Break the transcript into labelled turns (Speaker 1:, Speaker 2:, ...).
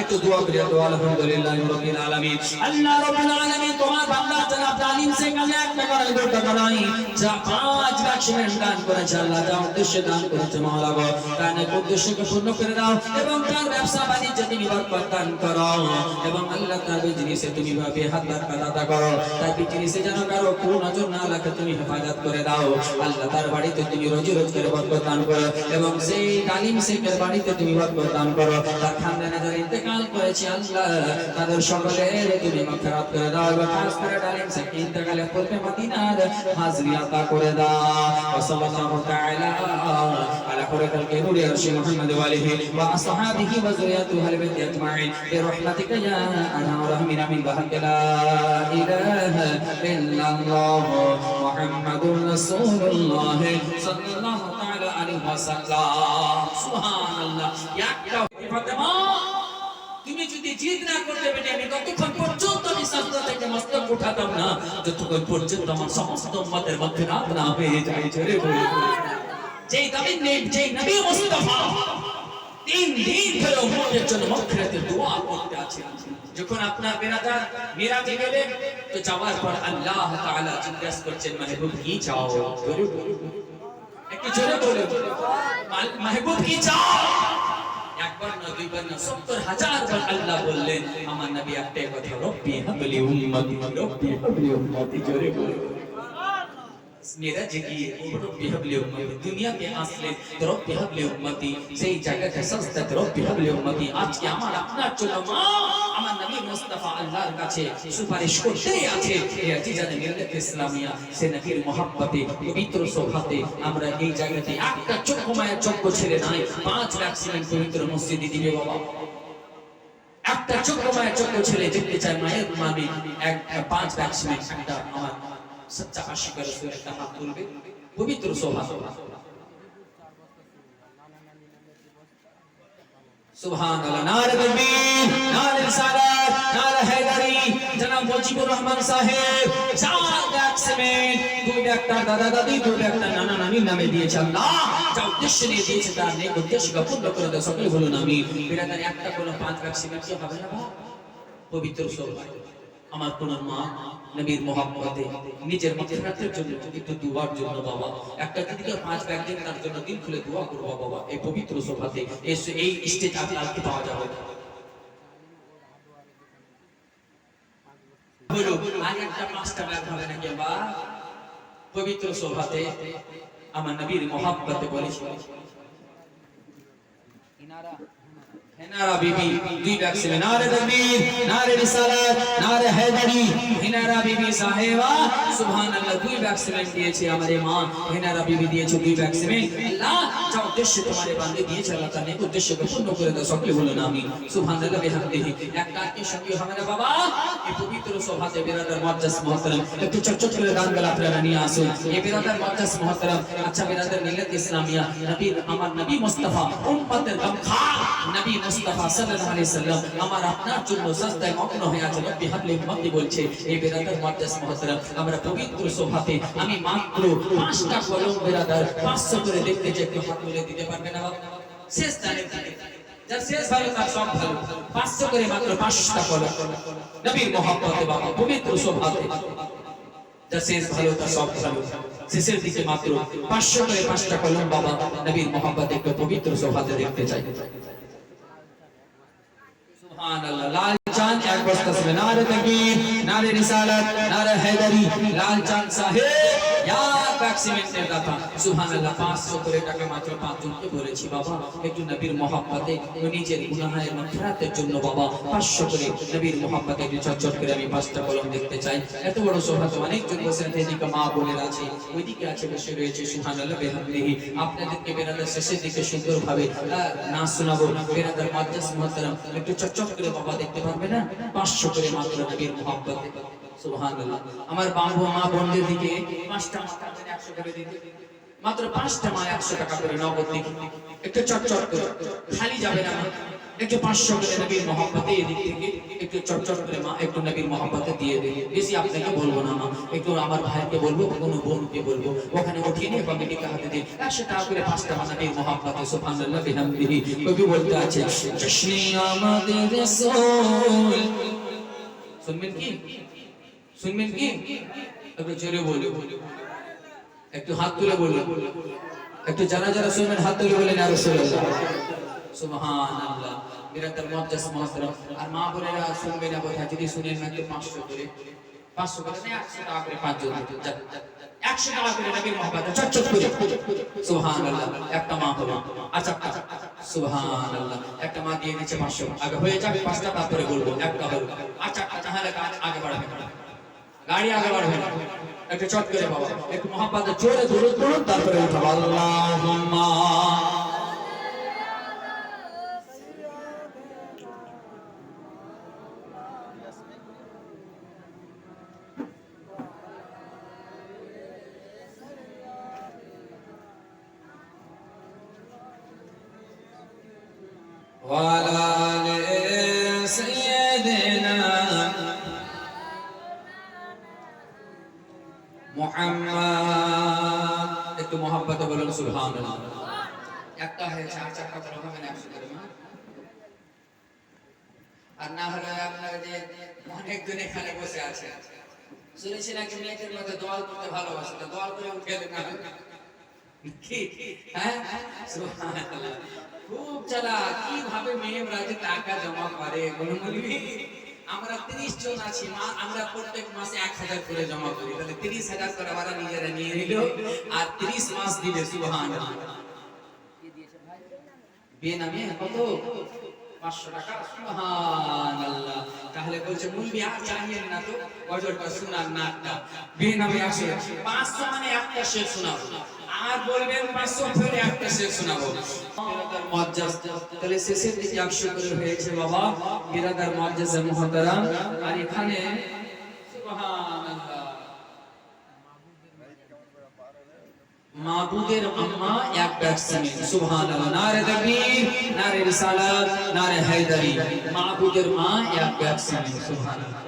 Speaker 1: একটু দোয়া করি আলহামদুলিল্লাহ রাব্বিল আলামিন। আল্লাহ তোমার বান্দা জনাব আলিম সে কাছে এক টাকা নাই দু টাকা নাই। যা পাঁচ লাখ সিমেন্ট দান করেছে আল্লাহ, যা উদ্দেশ্যে দান করেছে মাওলা গো তার এক উদ্দেশ্যকে পূর্ণ করে দাও এবং তার ব্যবসা বাণিজ্য তুমি বরকত দান করো। এবং আল্লাহ তার বিজনেসে তুমি ভাবে হাত বারকা দাতা করো। তার বিজনেসে যেন কারও কোনো নজর না লাগে তুমি হেফাজত করে দাও। আল্লাহ তার বাড়িতে তুমি রোজি রোজগারে বরকত করো এবং সেই তালিম শেখের বাড়িতে তুমি বরকত করো। তার খানদানে যারা ইন্তেকাল করেছে আল্লাহ। তাদের সকলের তুমি মাগফিরাত করে দাও এবং খাস করে তালিম শেখ ইন্তেকালের পূর্বে মদিনার হাজরি আতা করে দাও ওয়া সাল্লাল্লাহু তাআলা আলা খৈরিল নূরি আরশি মুহাম্মদ ওয়া আলিহি ওয়া আসহাবিহি ওয়া যুরিয়াতিহি আহলে বাইতি আজমাইন برحمتك يا ارحم الراحمين من بحق لا اله الا الله محمد رسول الله صلى الله تعالى عليه وسلم سبحان الله একটা ফাতেমা তুমি যদি জিদ না করতে পেরে আমি ততক্ষণ পর্যন্ত আমি সাজদা থেকে মস্তক উঠাতাম না? যতক্ষণ পর্যন্ত আমার সমস্ত উম্মতের মধ্যে রাত না হয়ে যায় ছেড়ে বলে যেই নবী নেই, যেই নবী মুস্তাফা তিন দিন ধরে উম্মতের জন্য মক্কাতে দোয়া করতে আছেন যখন আপনার বেরাদার মিরাজে গেলেন তো যাওয়ার পর আল্লাহ তাআলা জিজ্ঞাসা করছেন, মাহবুব কি চাও? একটু জোরে বলুন। মাহবুব কি চাও? আমার নবী একটাই কথা রব্বি হাবলি উম্মতি রব্বি হাবলি উম্মতি জোরে বলুন সেই জায়গাটা সস্তা তো রব্বি হাবলি উম্মতি। আজকে আমার আপনার জন্য মা আমার নবী মুস্তাফা আল্লাহর কাছে সুপারিশ করতেই আছে। এই আজিজানে মিল্লাত ইসলামিয়া সে নবীর মহব্বতে পবিত্র সোহাতে আমরা এই জায়গাতে একটা চক্ষু মায়ের চক্ষু ছেড়ে নাই পাঁচ লাখ সিমেন্ট পবিত্র মসজিদে দিবে বাবা। একটা চক্ষু মায়ের চক্ষু ছেড়ে দেখতে চায় মায়ের মামি এক পাঁচ লাখ সিমেন্ট। একটা আমার সচ্চা আশিক রসুল একটা হাত তুলবে পবিত্র সোহা সুবহান আল্লাহ নারে তাকবীর নারে রিসালাত নারে হায়দারি জনাব মুজিবুর রহমান সাহেব চার লাখ সিমেন্ট দুই একটা দাদা দাদি দুই একটা নানা নানি নামে দিয়েছে আল্লাহ যা উদ্দেশ্য নিয়ে দিয়েছে তার নেই উদ্দেশ্যকে পূর্ণ করে দাও সকলে বলুন আমি বিরাদার একটা কোনো পাঁচ লাখ সিমেন্ট কি হবে না বাবা? পবিত্র সোহা আমার কোন মা নবীর মোহাম্মতে নিজের মাথার জন্য একটু দুয়ার জন্য বাবা। একটা দিদিকে পাঁচ ব্যাগ দিন, তার জন্য দিন খুলে দোয়া করব বাবা। এই পবিত্র সভাতে এই স্টেজ আপনাকে পাওয়া যাবে। আমার নবীর মোহাম্মতে বলেছি হেনারা বিবি দুই ব্যাগ ছিলেন নারে তাকবীর নারে রিসালাত নারে হায়দারি হেনারা বিবি সাহেবা সুবহানাল্লাহ দুই ব্যাগ সিমেন্ট দিয়েছে আমাদের মা হেনারা বিবি দিয়েছে দুই ব্যাগ সিমেন্ট আল্লাহ যা উদ্দেশ্য তোমার বান্দে দিয়েছে আল্লাহ তার নেক উদ্দেশ্যকে পূর্ণ করে দাও সকলে বলুন আমি সুবহানাল্লাহ বিহামদিহি একটা কি সঙ্গে হবে না বাবা এই পবিত্র সভাতে বিরাদার মুআজ্জাজ মুহতারাম একটু চটচট করে গান গালা আপনারা নিয়ে আসুন এই বিরাদার মুআজ্জাজ মুহতারাম আচ্ছা বিরাদার মিল্লাত ইসলামিয়া নবীর আমার নবী মুস্তাফা উম্মতের গামখা নবী মুস্তাফা সাল্লাল্লাহু আলাইহি সাল্লাম, আমার আপনার জন্য সস্তায় মগ্ন হয়ে আছে, রব্বি হাবলি উম্মতি বলছে এই বিরাদার মুআজ্জাজ মুহতারাম, আমরা পবিত্র সভাতে আমি মাত্র পাঁচটা কলম বিরাদার 500 করে দেখতে যে একটু হাত তুলে দিতে পারবে না শেষ তারিখ পাঁচশো করে পাঁচটা কলম। বাবা পাঁচশো নবীর একটু পবিত্র দেখতে চাই। লাল চাঁদ এক বস্তা ছিল। নারে তাকবীর নারে রিসালাত, নারে হায়দারি। লাল চাঁদ সাহেব সিমেন্টের কথা সুবহানাল্লাহ 500 করে টাকা মাত্র পাঁচজনকে বলেছি, বাবা, একটু নবীর মহব্বতে নিজের গুনাহের মাগফিরাতের জন্য, বাবা 500 করে নবীর মহব্বতে একটু চটচট করে আমি পাঁচটা কলম দেখতে চাই। এত বড় সভা তো অনেকজন বসে আছে মা বোনের আছে, ওইদিকে আছে, বসে রয়েছে, সুবহানাল্লাহ, বিহামদিহি। আপনাদেরকে বেরাদার শেষের দিকে সুন্দরভাবে নাচ শোনাবো। বেরাদার মাদ্রাস মুহতারাম, একটু চটচট করে বাবা দেখতে পারবে না? 500 করে মাত্র নবীর মোহাম্মত আমার বাবু, মা বন্ধের দিকে পাঁচটা মাত্র একশো করে দিতে। মাত্র পাঁচটা মা একশো টাকা করে নগদ দিকে একটু চটচট করে। খালি যাবে না একটু পাঁচশো করে নবীর মহব্বতে এদিক থেকে, একটু চটচট করে মা, একটু নবীর মহব্বতে দিয়ে দিই বেশি আপনাকে বলব না, মা। একটু আমার ভাইকে বলব, কোনো বোনকে বলব। ওখানে উঠিয়ে নিয়ে কমিটিকে হাতে দিয়ে একশো টাকা করে পাঁচটা মা নবীর মহব্বতে, সুবহানাল্লাহ বিহামদিহি কবি বলতে আছে শুনবেন কি? শুনবেন কি? একটু জোরে বলো একটু হাত তুলে বলো একটু যারা যারা শুনবেন, হাত তুলে বলেন আর রাসূলুল্লাহ। সুবহানাল্লাহ আর মা বোনেরা শুনবে না যদি শুনেন না করে। পাঁচশো করে না, একশো টাকা করে একটা মা আচ্ছা আচ্ছা তারপরে বলব, একটা হলো। আচ্ছা আচ্ছা গাড়ি আগে চট করে বাবা, একটু মহাপাতে তারপরে উঠাবো وعلى آل سيدنا মুহাম্মদ একটু মোহাম্মতে বলুন সুবহানাল্লাহ একটা হয়েছে আর চারটা করে হবে না একশো করে মা? আর না হলে আপনার যে অনেকজন এখানে বসে আছে শুনেছি নাকি মেয়েদের মধ্যে দোয়াল করতে ভালোবাসে তো দোয়াল করে উঠে খুব চালা কীভাবে মেয়েরা যে টাকা জমা করে কোনো বলবি আমরা তিরিশ জন আছি মা আমরা প্রত্যেক মাসে এক হাজার করে জমা করি তাহলে তিরিশ হাজার করে আমরা নিজেরা নিয়ে নিল আর তিরিশ মাস দিবে সুবহান বিয়ে নামে কত পাঁচশো টাকা? তাহলে বলছে আর না তো নামে আসে, পাঁচশো মানে একটা শেষ শোনাবো। আর বলবেন, পাঁচশো ফেলে একটা শেষ শোনাবো। তাহলে হয়েছে বাবা। বিরাদার মুআজ্জাজ মুহতারাম। আর এখানে মাবুদের আম্মা এক ব্যাগ সিমেন্ট সুবহানাল্লাহ নারে তাকবীর নারে রিসালাত নারে হায়দারি মাবুদের মা এক ব্যাগ সিমেন্ট সুবহানাল্লাহ